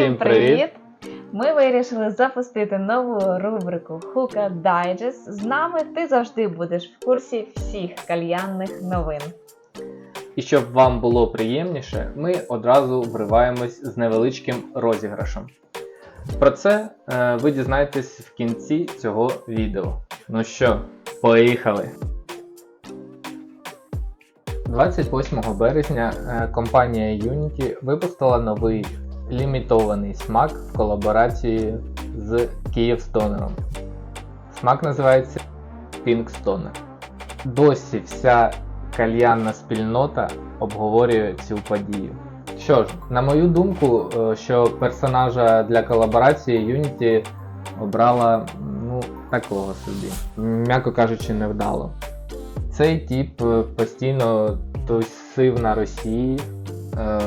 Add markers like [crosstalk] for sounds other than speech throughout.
Всім привіт! Ми вирішили запустити нову рубрику Хука Дайджест. З нами ти завжди будеш в курсі всіх кальянних новин. І щоб вам було приємніше, ми одразу вриваємось з невеличким розіграшем. Про це е, ви дізнаєтесь в кінці цього відео. Ну що, поїхали! 28 березня е, компанія Unity випустила новий лімітований смак в колаборації з Київстонером. Смак називається Pink Stoner. Досі вся кальянна спільнота обговорює цю подію. Що ж, на мою думку, е, що персонажа для колаборації Unity обрала ну, такого собі, м'яко кажучи, невдало. Цей тип е, постійно тусив на Росії. Е,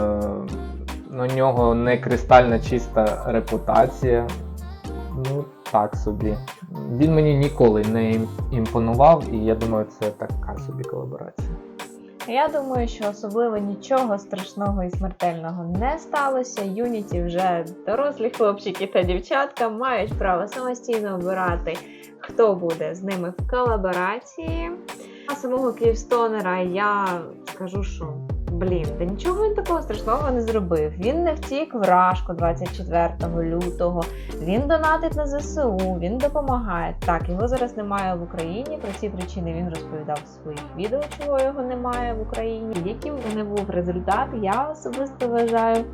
у нього не кристально чиста репутація. Ну, так собі. Він мені ніколи не імпонував, і я думаю, це така собі колаборація. Я думаю, що особливо нічого страшного і смертельного не сталося. Юніті вже дорослі хлопчики та дівчатка мають право самостійно обирати, хто буде з ними в колаборації. А самого Київстонера я скажу, що блін, та нічого він такого страшного не зробив. Він не втік в Рашку 24 лютого. Він донатить на ЗСУ, він допомагає. Так, його зараз немає в Україні. Про ці причини він розповідав в своїх відео, чого його немає в Україні. Яким не був результат, я особисто вважаю,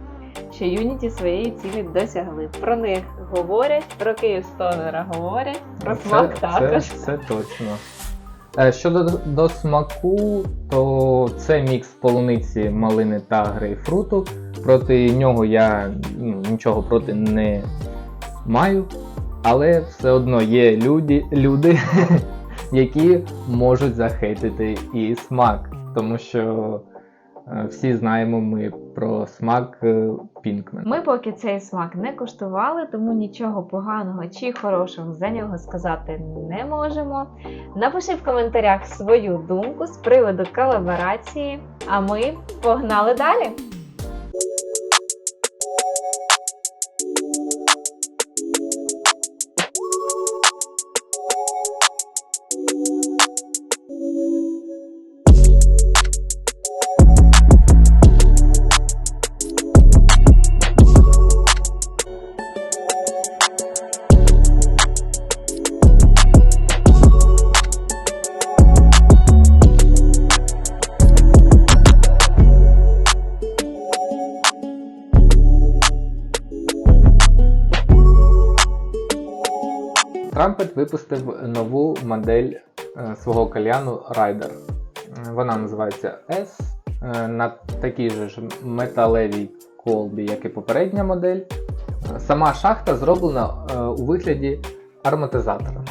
що Юніті своєї цілі досягли. Про них говорять, про Київстонера говорять, про смак це, також. Це, це точно. Е, Щодо до смаку, то це мікс полуниці, малини та грейпфруту. Проти нього я ну, нічого проти не маю. Але все одно є люди, люди [laughs] які можуть захейтити і смак. Тому що всі знаємо ми про смак е, Пінкмен. Ми поки цей смак не куштували, тому нічого поганого чи хорошого за нього сказати не можемо. Напиши в коментарях свою думку з приводу колаборації, а ми погнали далі. Трампет випустив нову модель е, свого кальяну Rider. Е, Вона називається S е, на такій же ж металевій колбі, як і попередня модель. Сама шахта зроблена у вигляді ароматизатора.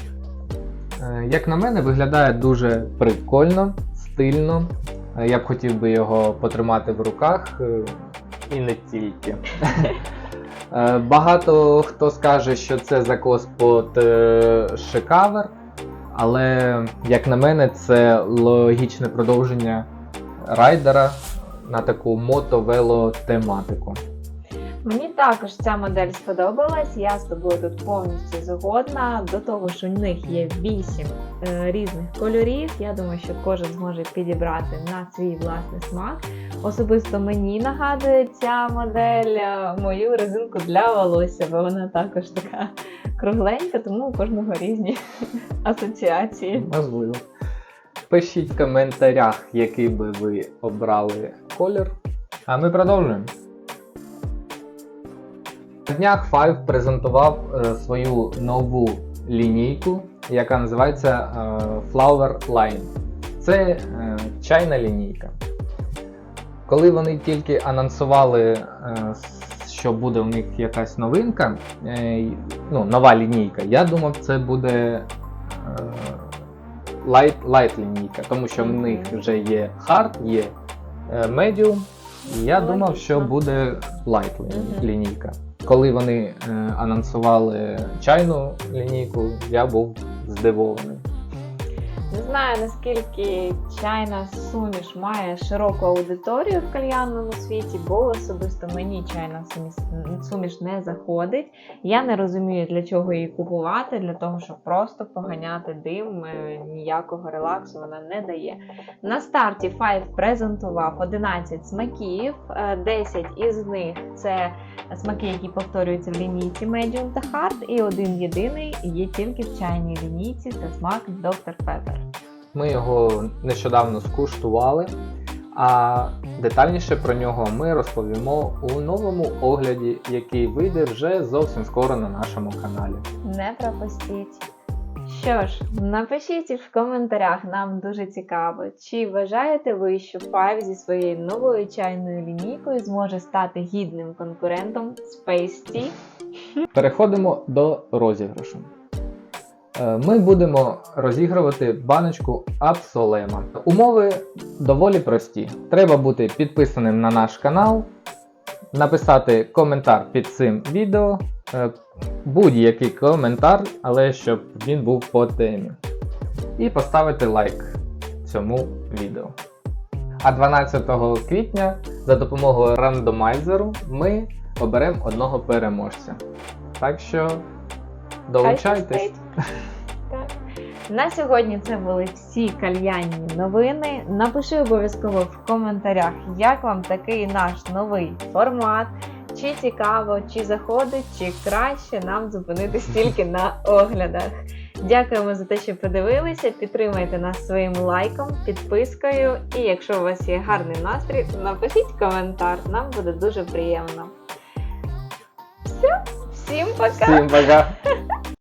Е, Як на мене, виглядає дуже прикольно, стильно. Я б хотів би його потримати в руках і не тільки. [laughs] Е, Багато хто скаже, що це закос під е, шикавер, але, як на мене, це логічне продовження райдера на таку мото-вело тематику. Мені також ця модель сподобалась. Я з тобою тут повністю згодна. До того, що в них є 8 е, різних кольорів. Я думаю, що кожен зможе підібрати на свій власний смак. Особисто мені нагадує ця модель е, мою резинку для волосся, бо вона також така кругленька, тому у кожного різні [laughs] асоціації. Можливо. Пишіть в коментарях, який би ви обрали колір. А ми продовжуємо. Днях Five презентував е, свою нову лінійку, яка називається е, Flower Line. Це е, чайна лінійка. Коли вони тільки анонсували, що буде у них якась новинка, ну, нова лінійка, я думав, це буде light, light лінійка, тому що в них вже є hard, є medium, і я думав, що буде light лінійка. Коли вони е, анонсували чайну лінійку, я був здивований. Не знаю наскільки чайна суміш має широку аудиторію в кальянному світі, бо особисто мені чайна суміш- не заходить. Я не розумію, для чого її купувати, для того, щоб просто поганяти дим, е, ніякого релаксу вона не дає. На старті Five презентував 11 смаків, е, 10 із них це смаки, які повторюються в лінійці Medium та Hard, і один єдиний є тільки в чайній лінійці, це смак Dr. Pepper. Ми його нещодавно скуштували, а детальніше про нього ми розповімо у новому огляді, який вийде вже зовсім скоро на нашому каналі. Не пропустіть. Що ж, напишіть в коментарях, нам дуже цікаво, чи вважаєте ви, що Five зі своєю новою чайною лінійкою зможе стати гідним конкурентом Space Tea? Переходимо до розіграшу. Е, Ми будемо розігрувати баночку Absolema. Умови доволі прості. Треба бути підписаним на наш канал, написати коментар під цим відео, е, будь-який коментар, але щоб він був по темі. І поставити лайк цьому відео. А 12 квітня за допомогою рандомайзеру ми оберемо одного переможця. Так що долучайтесь. Так. На сьогодні це були всі кальянні новини. Напиши обов'язково в коментарях, як вам такий наш новий формат. Чи цікаво, чи заходить, чи краще нам зупинитись тільки на оглядах. Дякуємо за те, що подивилися. Підтримайте нас своїм лайком, підпискою. І якщо у вас є гарний настрій, напишіть коментар. Нам буде дуже приємно. Все, всім пока! Всім пока! [laughs]